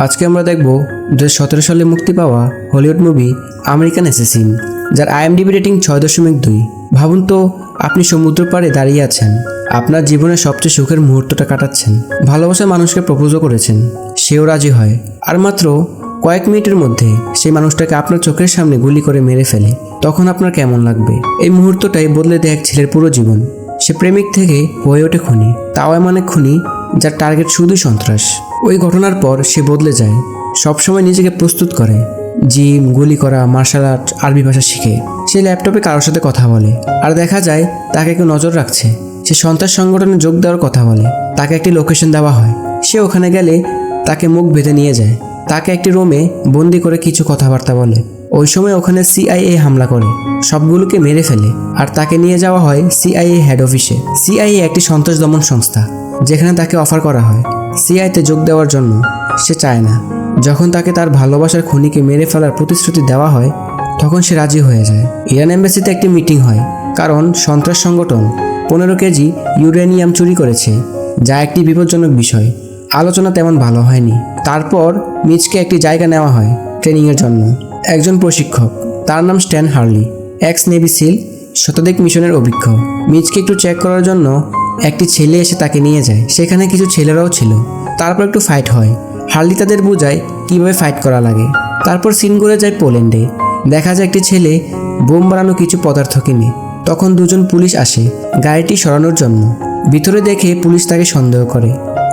আজকে আমরা দেখব দু সতেরো সালে মুক্তি পাওয়া হলিউড মুভি আমেরিকান অ্যাসেসিন, যার আইএমডিবি রেটিং ছয় দশমিক দুই। ভাবুন তো, আপনি সমুদ্র পাড়ে দাঁড়িয়ে আছেন। আপনার জীবনের সবচেয়ে সুখের মুহূর্তটা কাটাচ্ছেন। ভালোবাসার মানুষকে প্রপোজও করেছেন। সেও রাজি হয়। আর মাত্র কয়েক মিনিটের মধ্যে সেই মানুষটাকে আপনার চোখের সামনে গুলি করে মেরে ফেলে। তখন আপনার কেমন লাগবে? এই মুহূর্তটাই বদলে দেয় এক ছেলের পুরো জীবন। সে প্রেমিক থেকে হয়ে ওঠে খুনি। তাও এমন এক খুনি যার টার্গেট শুধুই সন্ত্রাস। ওই ঘটনার পর সে বদলে যায়। সবসময় নিজেকে প্রস্তুত করে। জিম, গুলি করা মার্শাল আর্ট আরবি ভাষা শিখে। সে ল্যাপটপে কারোর সাথে কথা বলে। আর দেখা যায়, তাকে কেউ নজর রাখছে। সে সন্ত্রাস সংগঠনে যোগ দেওয়ার কথা বলে। তাকে একটি লোকেশন দেওয়া হয়। সে ওখানে গেলে তাকে মুখ বেঁধে নিয়ে যায়। তাকে একটি রুমে বন্দি করে কিছু কথাবার্তা বলে। ওই সময় ওখানে সিআইএ হামলা করে। সবগুলোকে মেরে ফেলে। আর তাকে নিয়ে যাওয়া হয় সিআইএ হেড অফিসে সিআইএ একটি সন্ত্রাস দমন সংস্থা, যেখানে তাকে অফার করা হয়। সিআইতে যোগ দেওয়ার জন্য সে চায় না। যখন তাকে তার ভালোবাসার খুনিকে মেরে ফেলার প্রতিশ্রুতি দেওয়া হয়, তখন সে রাজি হয়ে যায়। ইরান এম্বাসিতে একটি মিটিং হয়, কারণ সন্ত্রাস সংগঠন পনেরো কেজি ইউরেনিয়াম চুরি করেছে, যা একটি বিপজ্জনক বিষয়। আলোচনা তেমন ভালো হয়নি। তারপর মিচকে একটি জায়গা নেওয়া হয় ট্রেনিংয়ের জন্য। একজন প্রশিক্ষক, তার নাম স্ট্যান হার্লি, এক্স নেভি সিল, শতাধিক মিশনের অভিজ্ঞ। মিচকে একটু চেক করার জন্য একটি ছেলে এসে তাকে নিয়ে যায়। সেখানে কিছু ছেলেরাও ছিল। তারপর একটু ফাইট হয়। হার্লি তাদের বোঝায় কীভাবে ফাইট করা লাগে। তারপর সিন করে যায় পোল্যান্ডে। দেখা যায় একটি ছেলে বোম বানানো কিছু পদার্থ কিনে। তখন দুজন পুলিশ আসে গাড়িটি সরানোর জন্য। ভিতরে দেখে পুলিশ তাকে সন্দেহ করে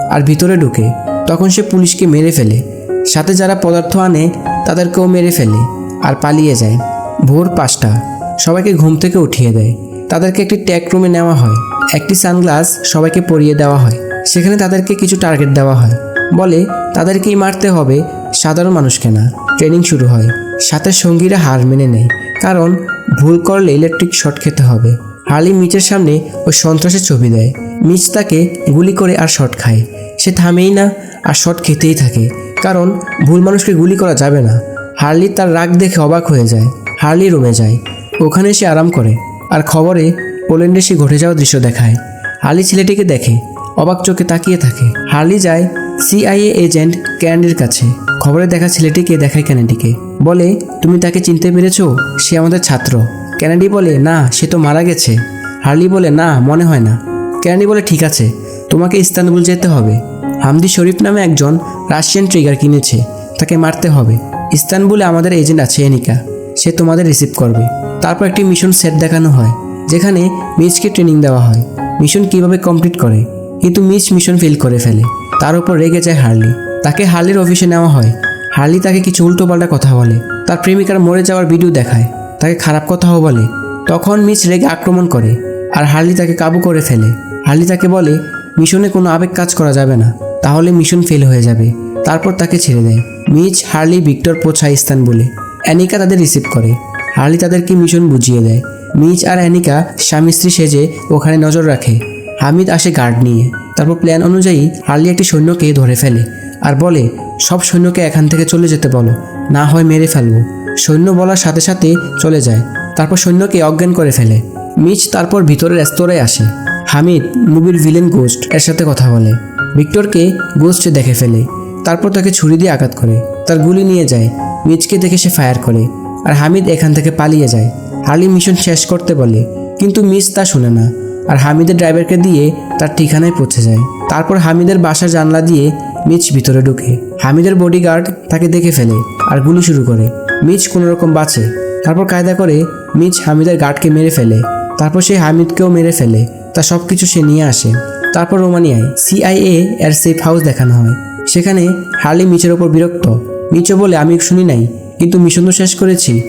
আর ভিতরে ঢুকে। তখন সে পুলিশকে মেরে ফেলে। সাথে যারা পদার্থ আনে, তাদেরকেও মেরে ফেলে আর পালিয়ে যায়। ভোর পাঁচটা। সবাইকে ঘুম থেকে উঠিয়ে দেয়। তাদেরকে একটি ট্যাগ রুমে নেওয়া হয়। একটি সানগ্লাস সবাইকে পরিয়ে দেওয়া হয়। সেখানে তাদেরকে কিছু টার্গেট দেওয়া হয়। বলে, তাদেরকেই মারতে হবে, সাধারণ মানুষকে না ট্রেনিং শুরু হয়। সাথে সঙ্গীরা হার মেনে নেয়। কারণ, ভুল করলে ইলেকট্রিক শট খেতে হবে। হার্লি মিচের সামনে ওই সন্ত্রাসের ছবি দেয়। মিচ তাকে গুলি করে আর শট খায়। সে থামেই না, আর শট খেতেই থাকে। কারণ, ভুল মানুষকে গুলি করা যাবে না। হার্লি তার রাগ দেখে অবাক হয়ে যায়। হার্লি রুমে যায়। ওখানে সে আরাম করে। আর খবরে পোল্যান্ডে সে ঘটে যাওয়া দৃশ্য দেখায়। হার্লি ছেলেটিকে দেখে, অবাক চোখে তাকিয়ে থাকে। হার্লি যায় সিআইএ এজেন্ট ক্যান্ডির কাছে। খবরে দেখা ছেলেটিকে দেখায় ক্যানেডিকে। বলে, তুমি তাকে চিনতে পেরেছ? সে আমাদের ছাত্র। ক্যানেডি বলে, না, সে তো মারা গেছে। হার্লি বলে, না, মনে হয় না। ক্যানেডি বলে, ঠিক আছে, তোমাকে ইস্তানবুল যেতে হবে। হামদি শরীফ নামে একজন রাশিয়ান ট্রিগার কিনেছে। তাকে মারতে হবে। ইস্তানবুলে আমাদের এজেন্ট আছে এনিকা। সে তোমাদের রিসিভ করবে। তারপর একটি মিশন সেট দেখানো হয়, যেখানে মিচকে ট্রেনিং দেওয়া হয়। মিশন কীভাবে কমপ্লিট করে? কিন্তু মিচ মিশন ফেল করে ফেলে। তার উপর রেগে যায় হার্লি। তাকে হার্লির অফিসে নেওয়া হয়। হার্লি তাকে কিছু উল্টোপাল্টা কথা বলে। তার প্রেমিকার মরে যাওয়ার ভিডিও দেখায়। তাকে খারাপ কথাও বলে। তখন মিচ রেগে আক্রমণ করে আর হার্লি তাকে কাবু করে ফেলে। হার্লি তাকে বলে, মিশনে কোনো আবেগ কাজ করা যাবে না। তাহলে মিশন ফেল হয়ে যাবে। তারপর তাকে ছেড়ে দেয়। মিচ হার্লি ভিক্টর পোছায় ইস্তানবুলে অ্যানিকা তাদের রিসিভ করে। হার্লি তাদেরকে মিশন বুঝিয়ে দেয়। মিচ আর অ্যানিকা স্বামী স্ত্রী সেজে ওখানে নজর রাখে। হামিদ আসে গার্ড নিয়ে। তারপর প্ল্যান অনুযায়ী হার্লি একটি সৈন্যকে ধরে ফেলে আর বলে, সব সৈন্যকে এখান থেকে চলে যেতে বলো, না হয় মেরে ফেলব। সৈন্য বলার সাথে সাথে চলে যায়। তারপর সৈন্যকে অজ্ঞান করে ফেলে। মিচ তারপর ভিতরের রেস্তোরাঁয় আসে। হামিদ, মুভির ভিলেন গোস্ট, এর সাথে কথা বলে। ভিক্টরকে গোস্ট দেখে ফেলে। তারপর তাকে ছুরি দিয়ে আঘাত করে। তার গুলি নিয়ে যায়। মিচকে দেখে সে ফায়ার করে। আর হামিদ এখান থেকে পালিয়ে যায়। হার্লি মিশন শেষ করতে বলে, কিন্তু মিস তা শুনে না। আর হামিদের ড্রাইভারকে দিয়ে তার ঠিকানায় পৌঁছে যায়। তারপর হামিদের বাসার জানলা দিয়ে মিচ ভিতরে ঢুকে। হামিদের বডিগার্ড তাকে দেখে ফেলে আর গুলি শুরু করে। মিচ কোনো রকম বাঁচে। তারপর কায়দা করে মিচ হামিদের গার্ডকে মেরে ফেলে। তারপর সে হামিদকেও মেরে ফেলে। তা সব কিছু সে নিয়ে আসে। তারপর রোমানিয়ায় সিআইএ এর সেফ হাউস দেখানো হয়। সেখানে হার্লি মিচের ওপর বিরক্ত। মিচও বলে, আমি শুনি নাই। কিন্তু মিশন তো শেষ করেছি।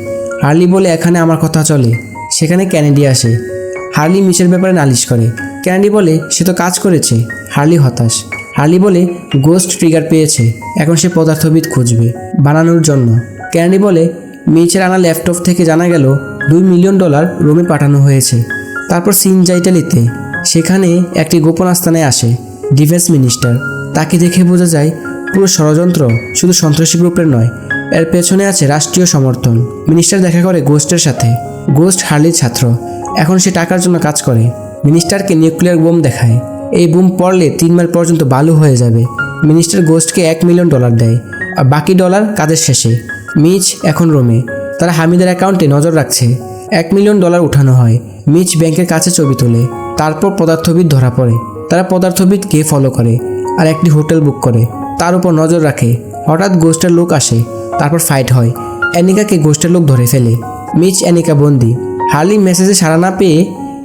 হার্লি বলে, এখানে আমার কথা চলে। সেখানে ক্যানেডি আসে। হার্লি মিচের ব্যাপারে নালিশ করে। ক্যানেডি বলে, সে তো কাজ করেছে। হার্লি হতাশ। হার্লি বলে গোস্ট ট্রিগার পেয়েছে। এখন সে পদার্থবিদ খুঁজবে বানানোর জন্য। ক্যানেডি বলে মিচের আনা ল্যাপটপ থেকে জানা গেল, দুই মিলিয়ন ডলার রোমে পাঠানো হয়েছে। তারপর সিন ইটালিতে সেখানে একটি গোপন আস্তানায় আসে ডিফেন্স মিনিস্টার। তাকে দেখে বোঝা যায় পুরো ষড়যন্ত্র শুধু সন্ত্রাসী গ্রুপের নয়, এর পেছনে আছে রাষ্ট্রীয় সমর্থন। মিনিস্টার দেখা করে গোস্টের সাথে। গোস্ট হার্লির ছাত্র। এখন সে টাকার জন্য কাজ করে। মিনিস্টারকে নিউক্লিয়ার বোম দেখায়। এই বোম পড়লে তিন মাইল পর্যন্ত বালু হয়ে যাবে। মিনিস্টার গোস্টকে এক মিলিয়ন ডলার দেয়। আর বাকি ডলার কাজের শেষে। মিচ এখন রোমে। তারা হামিদের অ্যাকাউন্টে নজর রাখছে। এক মিলিয়ন ডলার উঠানো হয়। মিচ ব্যাংকের কাছে ছবি তোলে। তারপর পদার্থবিদ ধরা পড়ে। তারা পদার্থবিদকে ফলো করে। আর একটি হোটেল বুক করে। তার উপর নজর রাখে। হঠাৎ গোষ্ঠের লোক আসে, তারপর ফাইট হয়। অ্যানিকাকে গোষ্ঠের লোক ধরে ফেলে। মিচ, অ্যানিকা বন্দি। হার্লি মেসেজে সাড়া না পেয়ে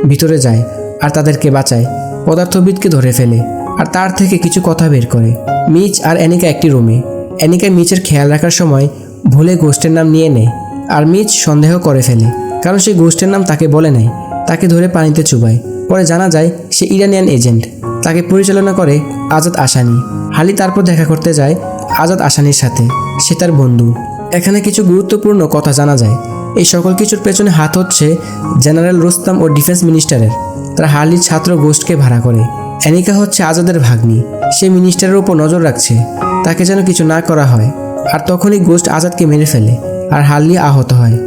ভিতরে যায় আর তাদেরকে বাঁচায়। পদার্থবিদকে ধরে ফেলে আর তার থেকে কিছু কথা বের করে। মিচ আর অ্যানিকা একটি রুমে। অ্যানিকা মিচের খেয়াল রাখার সময় ভুলে গোষ্ঠের নাম নিয়ে নেয় আর মিচ সন্দেহ করে ফেলে, কারণ সেই গোষ্ঠের নাম তাকে বলে নাই, তাকে ধরে পানিতে চুবায়। পরে জানা যায় সে ইরানিয়ান এজেন্ট। তাকে পরিচালনা করে আজাদ আসানি। হালি তারপর দেখা করতে যায় আজাদ আসানির সাথে। সে তার বন্ধু। এখানে কিছু গুরুত্বপূর্ণ কথা জানা যায়। এই সকল কিছুর পেছনে হাত হচ্ছে জেনারেল রুস্তাম ও ডিফেন্স মিনিস্টারের। তারা হার্লির ছাত্র গোষ্ঠকে ভাড়া করে। অ্যানিকা হচ্ছে আজাদের ভাগ্নি। সে মিনিস্টারের উপর নজর রাখছে। তাকে যেন কিছু না করা হয়। আর তখনই গোষ্ঠ আজাদকে মেরে ফেলে আর হার্লি আহত হয়।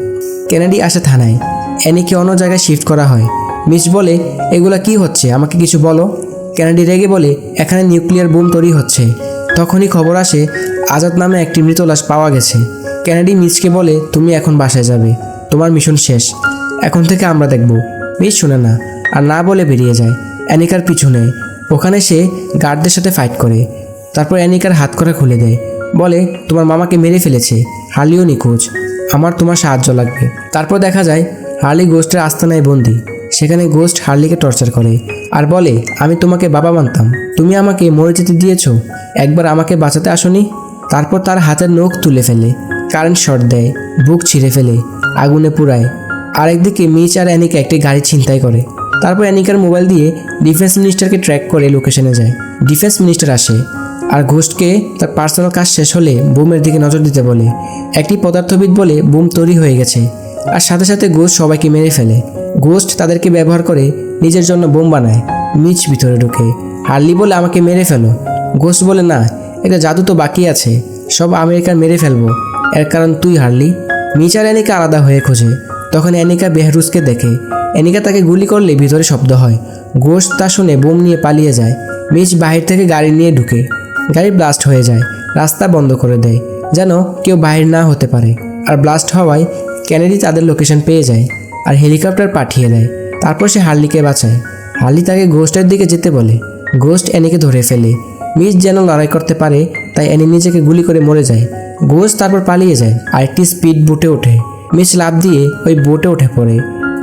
কেনেডি আসে থানায়। অ্যানিকে অন্য জায়গায় শিফট করা হয়। মিস বলে, এগুলা কি হচ্ছে? আমাকে কিছু বলো। কেনেডি রেগে বলে, এখানে নিউক্লিয়ার বোম তৈরি হচ্ছে। তখনই খবর আসে, আজাদ নামে একটি মৃত লাশ পাওয়া গেছে। কেনেডি মিসকে বলে, তুমি এখন বাসায় যাবে। তোমার মিশন শেষ। এখন থেকে আমরা দেখব। মিস শুনে না, আর না বলে বেরিয়ে যায়। অ্যানিকার পিছনে ওখানে সে গার্ডদের সাথে ফাইট করে। তারপর অ্যানিকার হাত করা খুলে দেয়। বলে, তোমার মামাকে মেরে ফেলেছে। হার্লিও নিখোঁজ। আমার তোমার সাহায্য লাগবে। তারপর দেখা যায়, হার্লি গোস্টের আস্তানায় বন্দি। সেখানে গোস্ট হার্লিকে টর্চার করে। আর বলে, আমি তোমাকে বাবা মানতাম। তুমি আমাকে মরে যেতে দিয়েছ। একবার আমাকে বাঁচাতে আসনি? তারপর তার হাতের নখ তুলে ফেলে, কারেন্ট শর্ট দেয়, বুক ছিঁড়ে ফেলে, আগুনে পুরায় আরেকদিকে মিচ আর অ্যানিকা একটি গাড়ি ছিনতাই করে। তারপর অ্যানিকার মোবাইল দিয়ে ডিফেন্স মিনিস্টারকে ট্র্যাক করে লোকেশনে যায়। ডিফেন্স মিনিস্টার আসে আর ঘোষকে তার পার্সোনাল কাজ শেষ হলে বোমের দিকে নজর দিতে বলে। একটি পদার্থবিদ বলে, বোম তৈরি হয়ে গেছে। আর সাথে সাথে ঘোষ সবাইকে মেরে ফেলে। গোস্ট তাদেরকে ব্যবহার করে নিজের জন্য বোম বানায় মিচ ভিতরে ঢুকে। হার্লি বলে, আমাকে মেরে ফেলো। গোস্ট বলে, না, এটা জাদু তো বাকি আছে, সব আমেরিকার মেরে ফেলব। এর কারণ তুই, হারলি। মিচ আর অ্যানিকা আলাদা হয়ে খোঁজে। তখন অ্যানিকা বেহরুজকে দেখে। অ্যানিকা তাকে গুলি করলে ভিতরে শব্দ হয়। গোস্ট তা শুনে বোম নিয়ে পালিয়ে যায়। মিচ বাহির থেকে গাড়ি নিয়ে ঢুকে। গাড়ি ব্লাস্ট হয়ে যায়। রাস্তা বন্ধ করে দেয়, যেন কেউ বাহির না হতে পারে। আর ব্লাস্ট হওয়ায় ক্যানেডি তাদের লোকেশন পেয়ে যায়। আর হেলিকপ্টার পাঠিয়ে দেয়। তারপর সে হার্লিকে বাঁচায়। হার্লি তাকে গোস্টের দিকে যেতে বলে। গোস্ট অ্যানিকে ধরে ফেলে। মিস যেন লড়াই করতে পারে, তাই অ্যানি নিজেকে গুলি করে মরে যায়। গোস্ট তারপর পালিয়ে যায় আর একটি স্পিড বোটে ওঠে। মিস লাভ দিয়ে ওই বোটে উঠে পড়ে।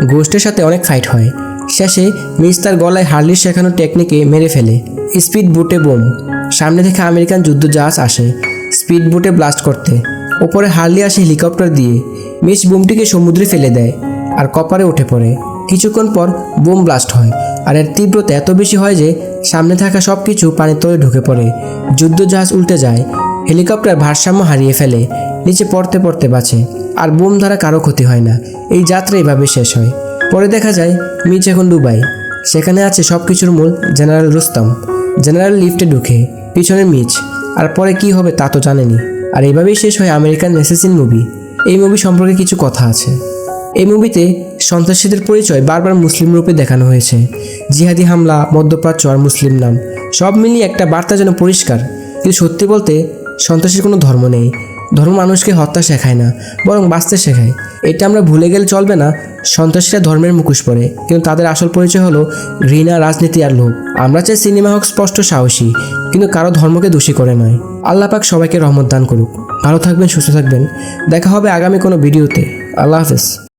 গোস্টের সাথে অনেক ফাইট হয়। শেষে মিস তার গলায় হার্লির শেখানো টেকনিকে মেরে ফেলে। স্পিড বুটে বোম। সামনে থেকে আমেরিকান যুদ্ধ জাহাজ আসে স্পিড বুটে ব্লাস্ট করতে। ওপরে হার্লি আসে হেলিকপ্টার দিয়ে। মিস বুমটিকে সমুদ্রে ফেলে দেয়। আর কপারে উঠে পড়ে। কিছুক্ষণ পর বোম ব্লাস্ট হয় আর এর তীব্রতা এত বেশি হয় যে সামনে থাকা সব কিছু পানির তলে ঢুকে পড়ে। যুদ্ধ জাহাজ উল্টে যায়, হেলিকপ্টার ভারসাম্য হারিয়ে ফেলে, নিচে পড়তে পড়তে বাঁচে আর বোম দ্বারা কারও ক্ষতি হয় না। এই যাত্রা এইভাবে শেষ হয়। পরে দেখা যায় মিচ এখন ডুবাই সেখানে আছে সব কিছুর মূল জেনারেল রুস্তম। জেনারেল লিফটে ঢুকে পিছনে মিচ আর পরে কি হবে তা তো জানেনি। আর এইভাবেই শেষ হয় আমেরিকান অ্যাসেসিন মুভি। এই মুভি সম্পর্কে কিছু কথা আছে। এই মুভিতে সন্ত্রাসীদের পরিচয় বারবার মুসলিম রূপে দেখানো হয়েছে। জিহাদি হামলা, মধ্যপ্রাচ্য আর মুসলিম নাম, সব মিলিয়ে একটা বার্তা যেন পরিষ্কার। কিন্তু সত্যি বলতে সন্ত্রাসীর কোনো ধর্ম নেই। ধর্ম মানুষকে হত্যা শেখায় না, বরং বাঁচতে শেখায়। এটা আমরা ভুলে গেলে চলবে না, সন্ত্রাসীরা ধর্মের মুখোশ পরে। কিন্তু তাদের আসল পরিচয় হলো ঘৃণা, রাজনীতি আর লোভ। আমরা চাই সিনেমা হোক স্পষ্ট সাহসী, কিন্তু কারও ধর্মকে দোষী করে নয়। আল্লাহ পাক সবাইকে রহমত দান করুক। ভালো থাকবেন, সুস্থ থাকবেন। দেখা হবে আগামী কোনো ভিডিওতে। আল্লাহ হাফেজ।